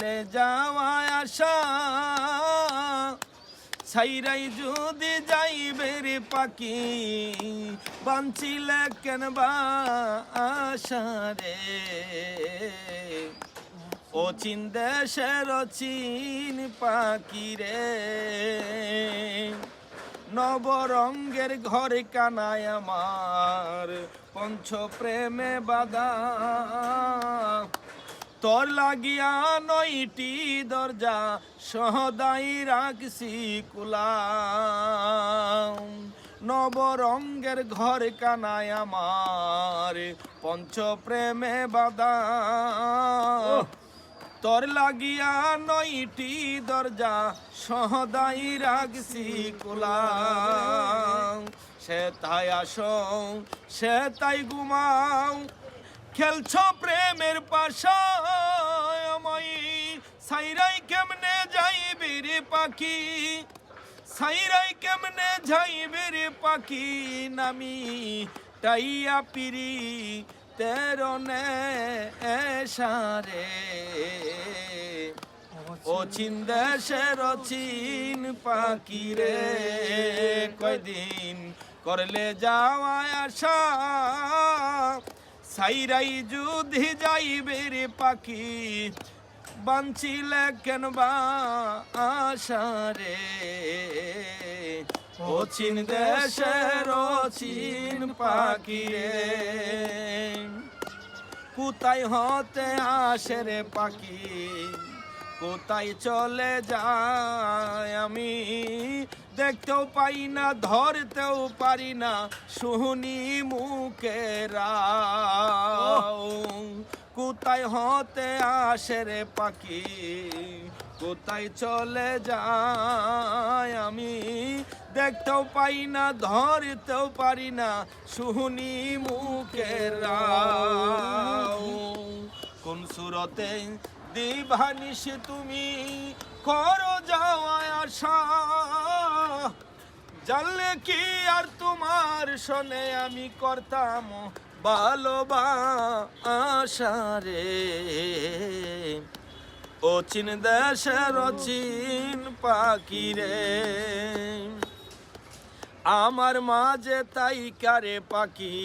করলে যাওয়া আসা ছাইরাই যদি যাইবে রে পাখি বাঞ্চিলে কেন আশা রে? ও চিন দেশের চিন পাখি রে। নবরঙ্গের ঘরে কানায় আমার পঞ্চ প্রেমে বাদা তোর লাগিয়া নইটি দরজা সহদাই রাখছি কুলাম। নবরঙ্গের ঘর কানায় আমার পঞ্চ প্রেমে বাদা তোর লাগিয়া নইটি দরজা সহদাই রাখছি কুলাম। সে তাই আসো সে তাই ঘুমাও খেলছ প্রেমের পাশায় সাইরাই কেমনে যাইবি রে পাখি? সাইরাই কেমনে যাইবে রে পাখি? নামি টাইয়া পিরি তেরনে সারে ও চিন দেশের চিন পাখি রে, কয়দিন করলে যাওয়া আসা সাইরাই যুদ্ধে যাইবে রে পাখি। বাঞ্চিলে কেন বা ও চিন দেশের চিন পাখি রে। কোথায় হতে আসে রে পাখি? কোথায় চলে যায় আমি? দেখতেও পাই না, ধরতেও পারি না, শুনি মুখেরা কোথায় হতে আসে রে পাখি? কোথায় চলে যায় আমি? দেখতেও পাই না, ধরতেও পারি না, শুনি মুখের কোন সুরতে দিভানিস তুমি? করো যাওয়া আশা। জানলে কি আর তোমার শোনে আমি করতাম? ভালোবাসা রে ও চিন দেশের চিন পাখি রে আমার মাঝে তাই কারে পাখি।